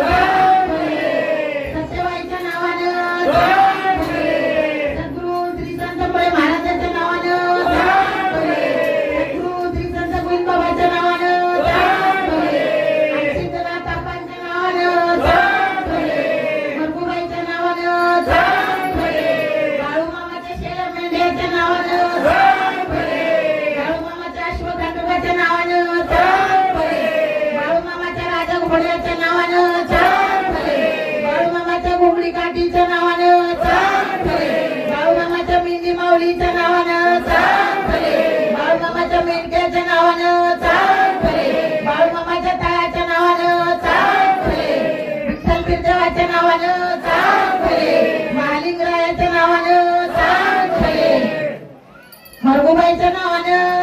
Amen. Bye, John.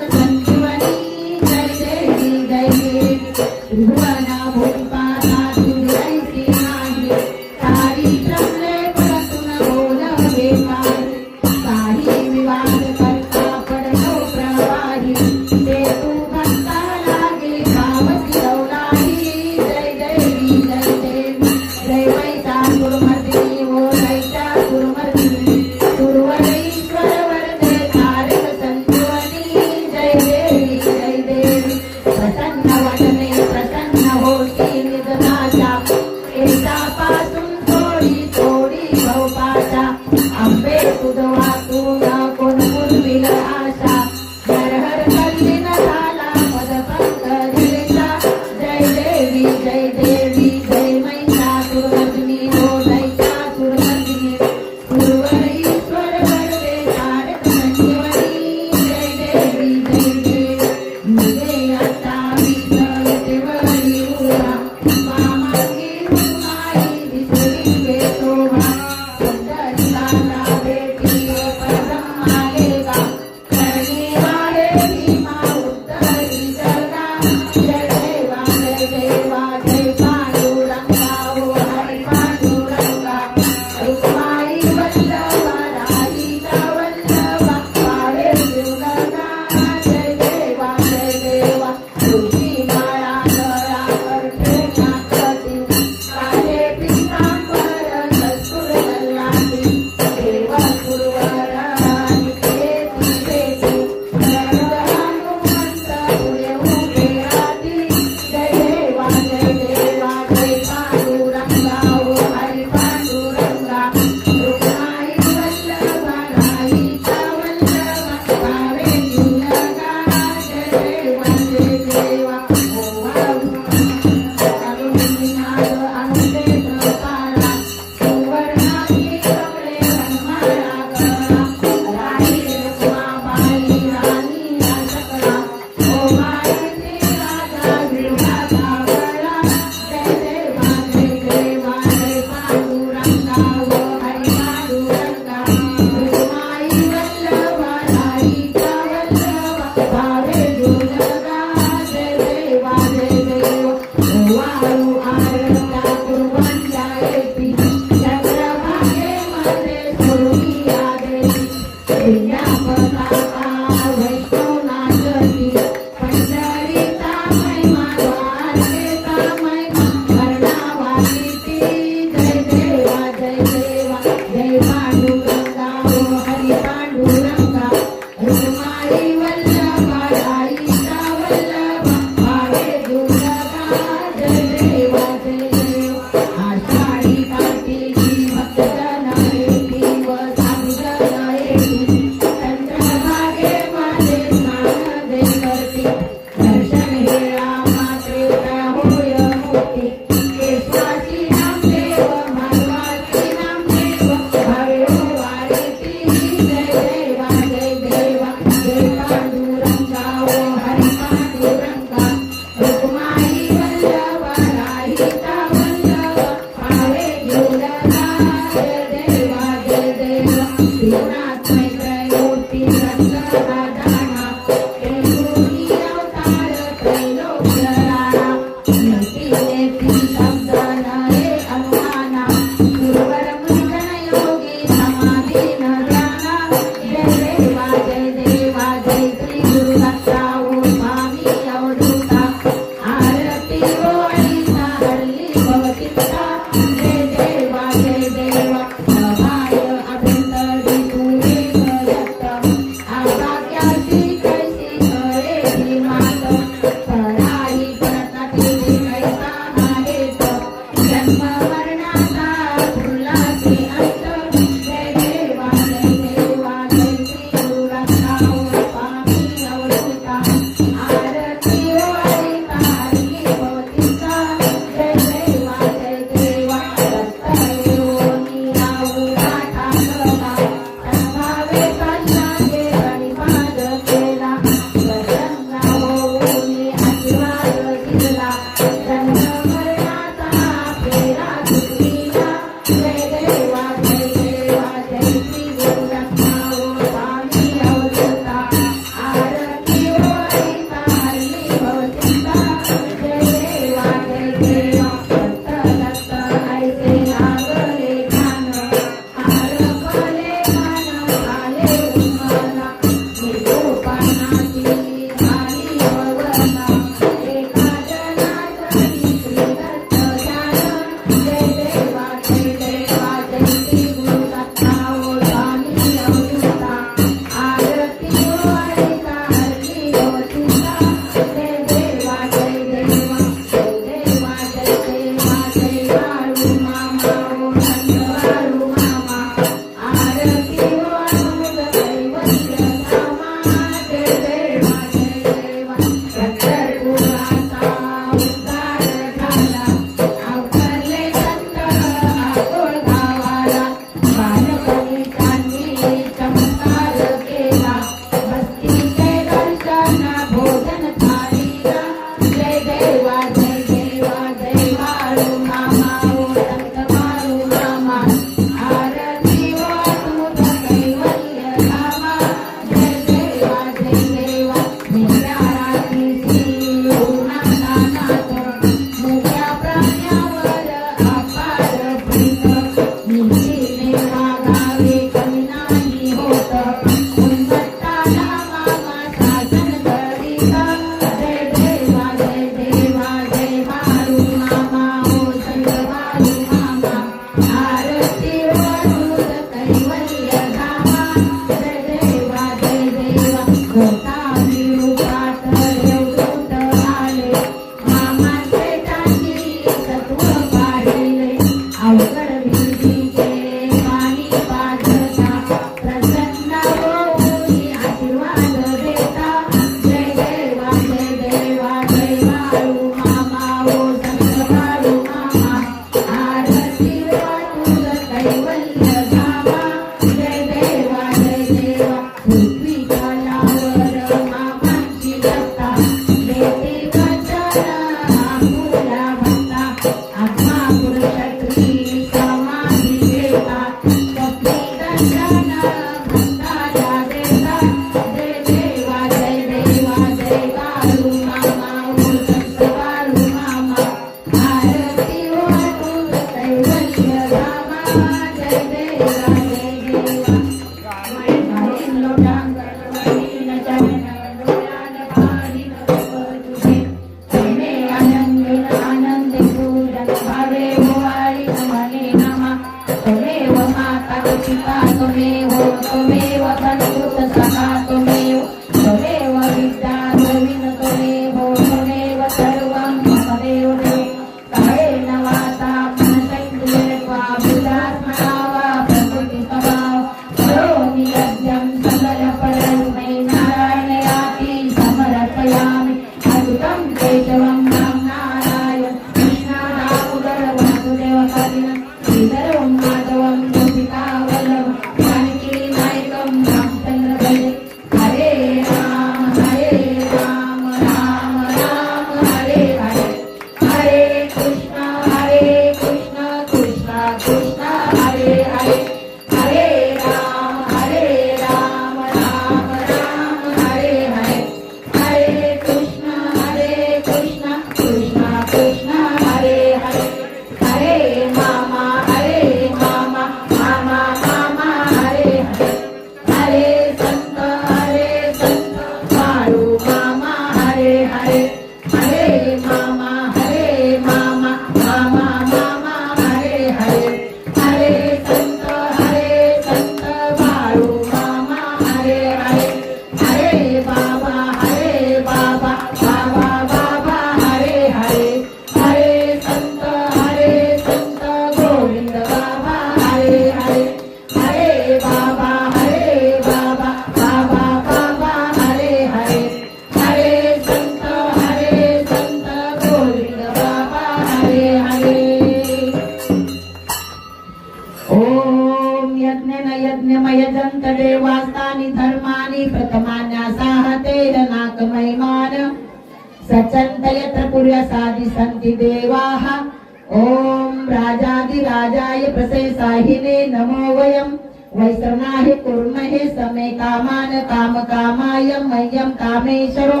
नमो वयम्। वैश्रनाहि कुर्महे समे कामान काम कामाय मह्यं कामेश्वरो।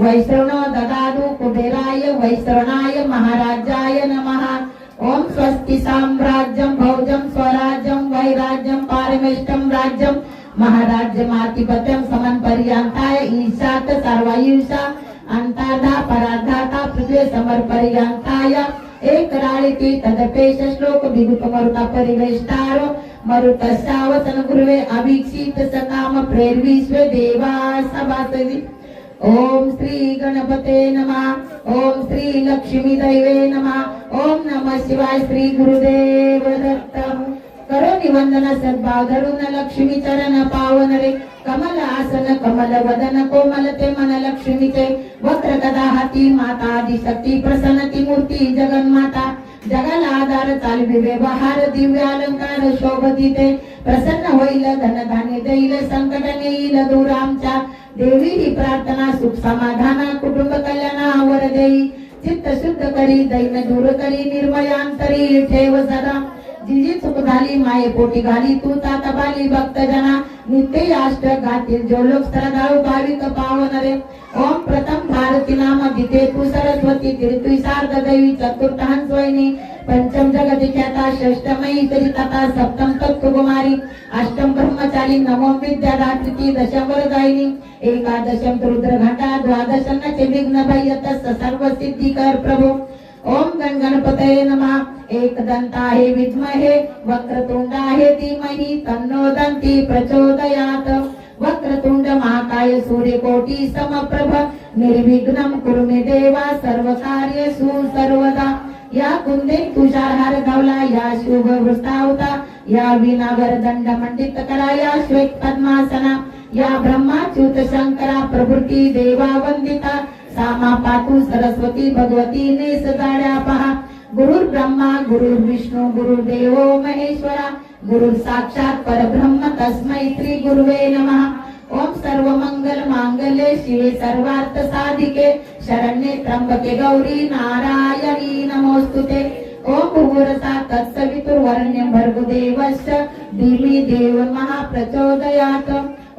वैश्रणो ददातु कुबेराय वैश्रणाय महाराजाय नमः। ओम स्वस्ति साम्राज्यं भौजं स्वराज्यं वैराज्यं पारमेष्टं राज्यं महाराज्यमातिपत्यं समन्पर्यान्ताय ईशात सर्वायुषा अन्ताधा पराधाता पृथ्वी समर्पर्यान्ताय एक राळिती तदपेश श्लोक बिगुप मरुता परिवेष्टारो मरुतस्यावसन गुरुवे अभीक्षित सकाम प्रेरविश्वे देवा सभासवी ओम श्री गणपते नमः ओम श्री लक्ष्मी दैवे नमः ओम नमः शिवाय श्री गुरुदेव दत्त करो निवंदन सद्भाव धरून लक्ष्मी चरण पावन रे। कमल आसन कमल वदन कोमल ते मन लक्ष्मीचे वक्र कदा हाती माता शक्ती प्रसन्न ती मूर्ती जगन्माता जगाला आधार चालवी व्यवहार दिव्य अलंकार शोभतीते प्रसन्न होईल धनधान्य देईल संकट नेईल दूर आमच्या। देवी ही प्रार्थना सुख समाधान कुटुंब कल्याणावर देई। चित्त शुद्ध करी दैन दूर करी निर्मयांतरी ठेव सदा। जिजी जी चूक झाली माये पोटी घाली. तू तात भक्त जना. नित्य अष्ट गातील जो लोक श्रद्धाळू भाविक पावन रे ओम प्रथम भारती नाम दिते तू सरस्वती तू शारद देवी चतुर्थान स्वयनी पंचम जगती ख्याता षष्टमयी तरी तथा सप्तम तत्वकुमारी अष्टम ब्रह्मचारी नवम विद्या दात्री दशम वरदायिनी. एकादशम रुद्र घटा द्वादशम चे विघ्न भयत सर्व सिद्धी कर प्रभू. ओम गण गणपतये नमः। एक दंताहे विद्महे वक्रतुंडाहे धीमहि तन्नो दंती प्रचोदयात। वक्रतुंड महाकाय सूर्यकोटी समप्रभ निर्विघ्नं कुरु मे देवा सर्व कार्येषु सर्वदा। या कुंदे तुषारहार धावला या शुभ वृत्तावता या विनावर दंड मंडित करा या श्वेत पद्मासना या ब्रह्माच्युत शंकरा प्रभृती देवा वंदिता सामा पातु सरस्वती भगवती ने सदापः गुरुर्ब्रह्मा गुरुर्विष्णु गुरुर्देवो महेश्वरा। गुरुर् साक्षात् परब्रह्म तस्मै श्री गुरुवे नमः। ॐ सर्वमङ्गल माङ्गले शिवे सर्वार्थसाधिके। शरण्ये त्रम्बके गौरी नारायणी नमोऽस्तु ते ओम् तत्सवितुर्वरण्यं भर्गुदेवश्च धीमि देव महा प्रचोदयात्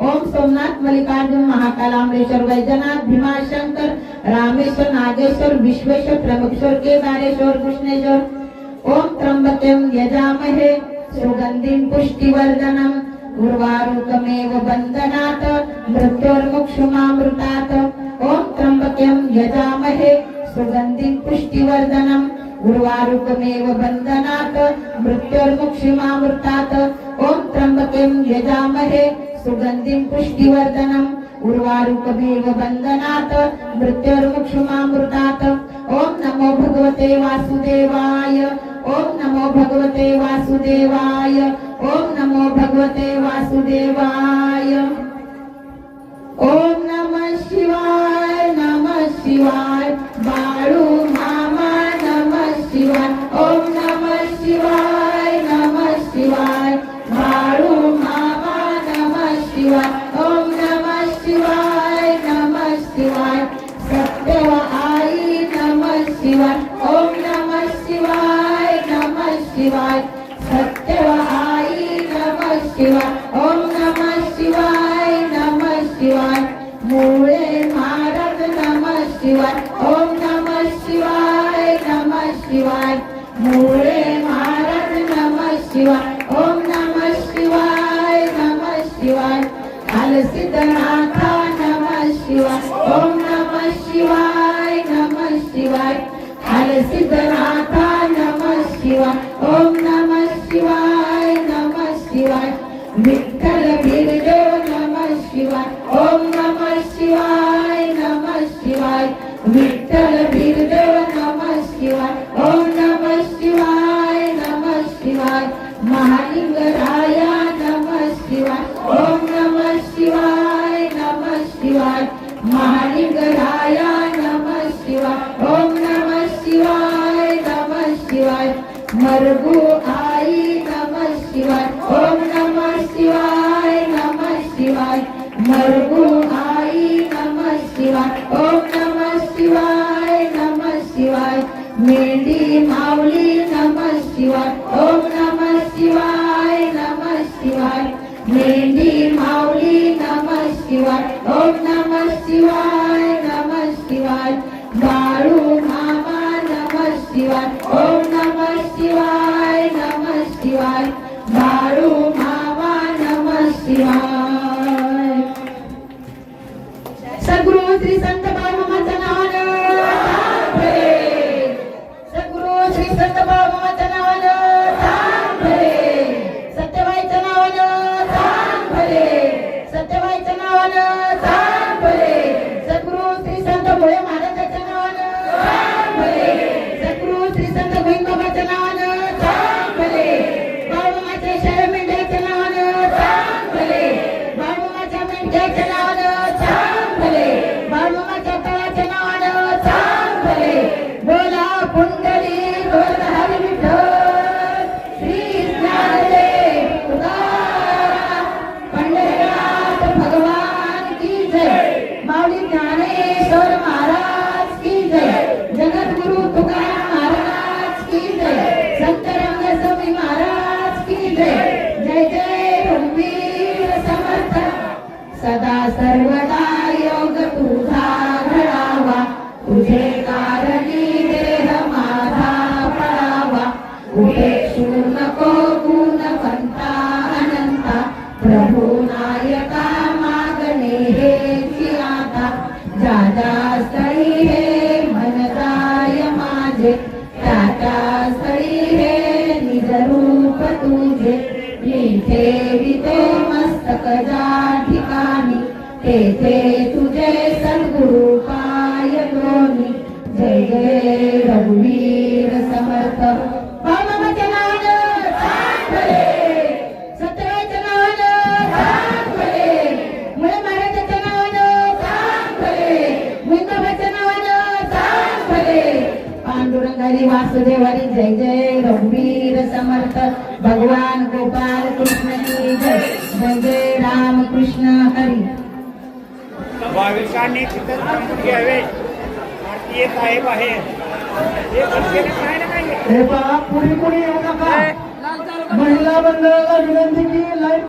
ओम सोमनाथ मल्लिकार्जुन महाकालामरेश्वर वैजनाथ भीमाशंकर रामेश्वर नागेश्वर विश्वेश्वर प्रमुखेश्वर केदारेश्वर कृष्णेश्वर। ओम त्र्यंबकं यजामहे सुगंधिं पुष्टिवर्धनम। उर्वारुकमेव बन्धनात् मृत्योर्मुक्षुमामृतात्। ओम त्र्यम्बकं यजामहे सुगन्धिं पुष्टिवर्धनम। उर्वारुकमेव बन्धनात् मृत्योर्मुक्षुमामृतात्। ओम त्र्यम्बकं यजामहे सुगन्धिं पुष्टिवर्धनम् उर्वारुकमेव बन्धनात् मृत्योर्मुक्षुमामृतात्। ॐ नमो भगवते वासुदेवाय ॐ नमो भगवते वासुदेवाय ॐ नमो भगवते वासुदेवाय। ॐ नमः शिवाय नमः शिवाय। शिवाय. हल सिद्ध सिद्धनाथा नम शिवाय. शिवाय